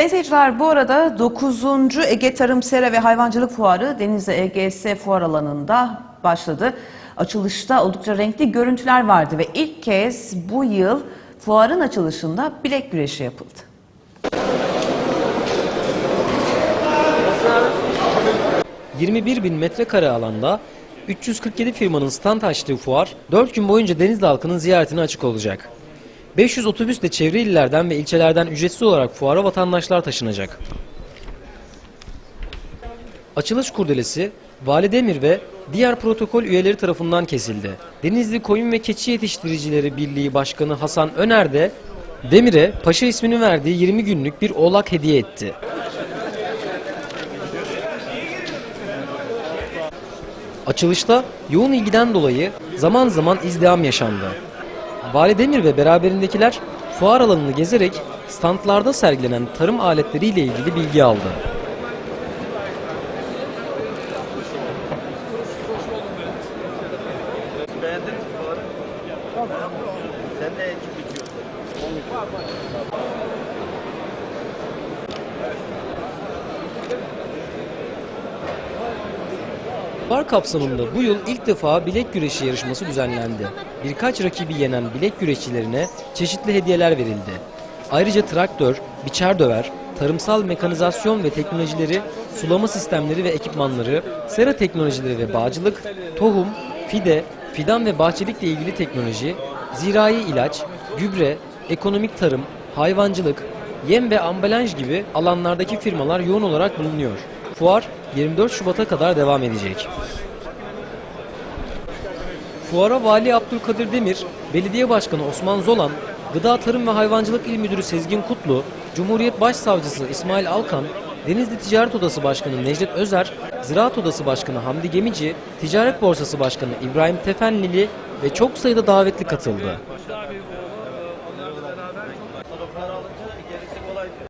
Sayın seyirciler bu arada 9. Ege Tarım Sera ve Hayvancılık Fuarı Denizli EGS Fuar alanında başladı. Açılışta oldukça renkli görüntüler vardı ve ilk kez bu yıl fuarın açılışında bilek güreşi yapıldı. Cık. 21 bin metrekare alanda 347 firmanın stand açtığı fuar 4 gün boyunca Denizli halkının ziyaretine açık olacak. 500 otobüsle çevre illerden ve ilçelerden ücretsiz olarak fuara vatandaşlar taşınacak. Açılış kurdelesi Vali Demir ve diğer protokol üyeleri tarafından kesildi. Denizli Koyun ve Keçi Yetiştiricileri Birliği Başkanı Hasan Öner de Demir'e Paşa ismini verdiği 20 günlük bir oğlak hediye etti. Açılışta yoğun ilgiden dolayı zaman zaman izdiham yaşandı. Vali Demir ve beraberindekiler fuar alanını gezerek standlarda sergilenen tarım aletleriyle ilgili bilgi aldı. Beğendiniz mi fuarı? Sen de ekip bitiyorsun. Fuar kapsamında bu yıl ilk defa bilek güreşi yarışması düzenlendi. Birkaç rakibi yenen bilek güreşçilerine çeşitli hediyeler verildi. Ayrıca traktör, biçer döver, tarımsal mekanizasyon ve teknolojileri, sulama sistemleri ve ekipmanları, sera teknolojileri ve bağcılık, tohum, fide, fidan ve bahçelikle ilgili teknoloji, zirai ilaç, gübre, ekonomik tarım, hayvancılık, yem ve ambalaj gibi alanlardaki firmalar yoğun olarak bulunuyor. Fuar 24 Şubat'a kadar devam edecek. Fuara Vali Abdülkadir Demir, Belediye Başkanı Osman Zolan, Gıda Tarım ve Hayvancılık İl Müdürü Sezgin Kutlu, Cumhuriyet Başsavcısı İsmail Alkan, Denizli Ticaret Odası Başkanı Necdet Özer, Ziraat Odası Başkanı Hamdi Gemici, Ticaret Borsası Başkanı İbrahim Tefenlili ve çok sayıda davetli katıldı.